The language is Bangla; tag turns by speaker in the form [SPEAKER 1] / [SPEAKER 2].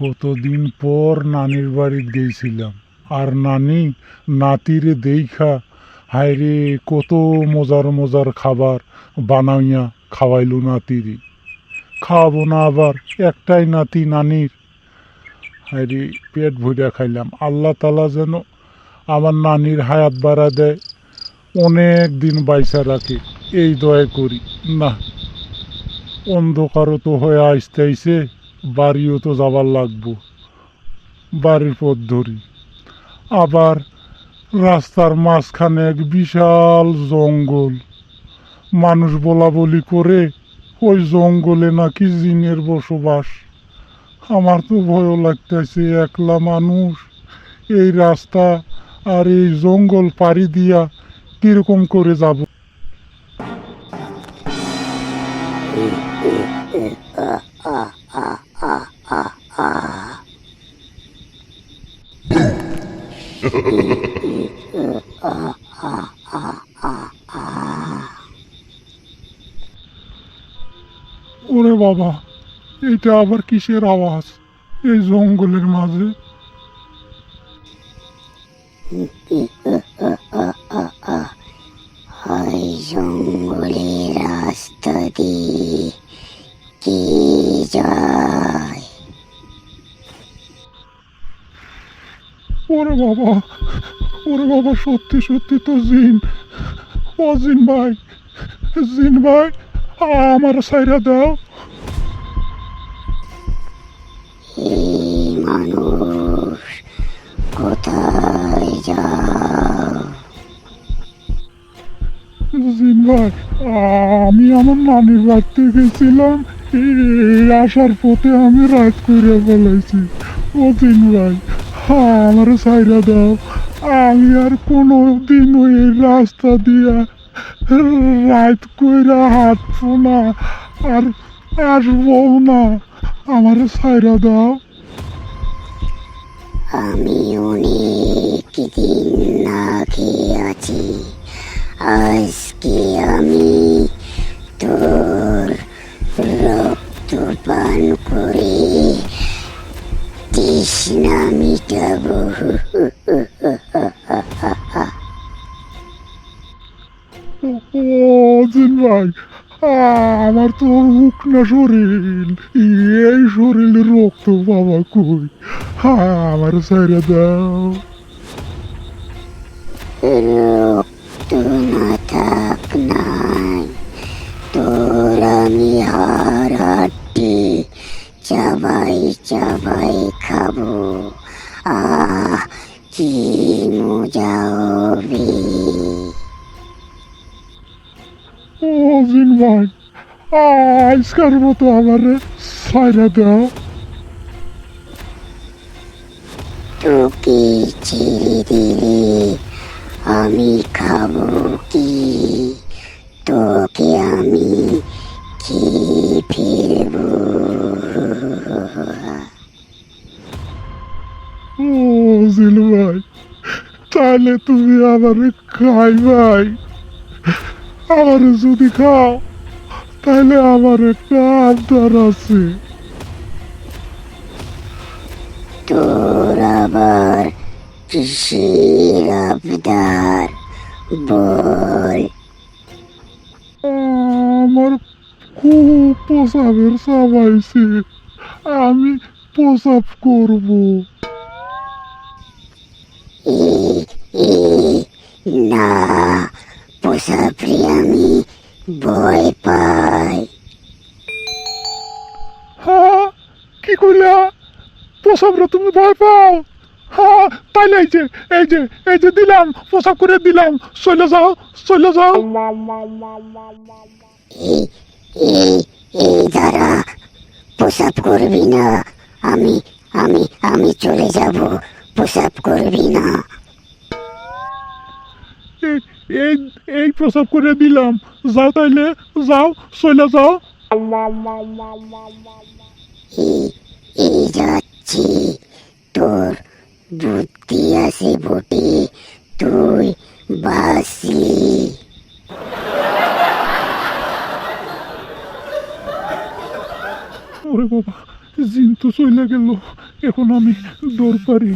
[SPEAKER 1] কতদিন পর নানির বাড়ি গেছিলাম। আর নানি নাতিরে দেখা হায় রে কত মজার মজার খাবার বানাইয়া খাওয়াইল নাতিরে। খাওয়াবো না আবার, একটাই নাতি নানির। হায় রে পেট ভরিয়া খাইলাম। আল্লাহ তালা যেন আমার নানির হায়াত বাড়া দেয়, অনেক দিন বাইসা রাখে, এই দয়া করি। না, অন্ধকারও তো হয়ে আসতে আইসে বাড়িও তো যাবার লাগবো বাড়ির পথ ধরি আবার রাস্তার মাঝখানে এক বিশাল জঙ্গল মানুষ বলা বলি করে ওই জঙ্গলে নাকি জিনের বসবাস আমার তো ভয়ও লাগতেছে একলা মানুষ এই রাস্তা আর এই জঙ্গল পাড়ি দিয়া কীরকম করে যাব ওরে বাবা। এটা আবার কিসের আওয়াজ? এই জঙ্গলের মাঝে।
[SPEAKER 2] ওই জঙ্গলের রাস্তা দিয়ে কে যায়?
[SPEAKER 1] ওরে বাবা ওরে বাবা সত্যি সত্যি তো জিন। ও জিন ভাই জিন ভাই আমার সাইরা দাও।
[SPEAKER 2] মানুষ কোথায় যাও
[SPEAKER 1] ভাই আমি আমার নানির বাড়িতে গেছিলাম। এই আসার পথে আমি রাত করে ফেলাইছি ও জিন ভাই আমার সাইরা দাও। আমি আর কোনো দিন ওই রাস্তা দিয়া রাত কইরা হাঁটবো না আর আসব না। আমার সাইরা দাও।
[SPEAKER 2] আমি অনেক দিন না খেয়ে আছি। আজকে আমি তোর রক্ত পান করে তৃষ্ণা মিটাবো।
[SPEAKER 1] ও জিন ভাই আমার তো মুখ না শরীর এই শরীরে রক্ত বাবা কই? আমার সাইরা দাও।
[SPEAKER 2] রক্ত না থাক নাই, তোর আমি হার হাড্ডি চাবাই চাবাই খাব। আহ, কি মজা হবে
[SPEAKER 1] জিন ভাই। আজকার মতো আমার সাইরা দাও।
[SPEAKER 2] তোকে ছেড়ে দিলে আমি খাব কি? তোকে আমি খেয়ে ফেলব।
[SPEAKER 1] ও জিন ভাই তাহলে তুমি আমার খাই ভাই আমার যদি খাও তাহলে আমার একটা আবদার আছে।
[SPEAKER 2] তোর আবার কিসের আবদার? বল।
[SPEAKER 1] আমার খুব প্রসাবের চাবাইছে আমি প্রসাব করব।
[SPEAKER 2] না। আমি ভয় পাই।
[SPEAKER 1] হ্যাঁ কি কইলা? প্রসাবরা তুমি ভয় পাও? হ্যাঁ তাইলে এই যে এই যে এই যে দিলাম প্রসাব করে দিলাম। চলে যাও চলে যাও।
[SPEAKER 2] এই এই এই প্রসাব করবি না। আমি আমি আমি চলে যাব। প্রসাব করবি না।
[SPEAKER 1] এই এই প্রসাব করে দিলাম। যাও তাইলে যাও চলে যাও।
[SPEAKER 2] যাচ্ছি। তোর বুদ্ধি আছে বটে তুই বাসলি
[SPEAKER 1] ওরে বাবা জিন তো চলে গেল। এখন আমি দৌড় পারি।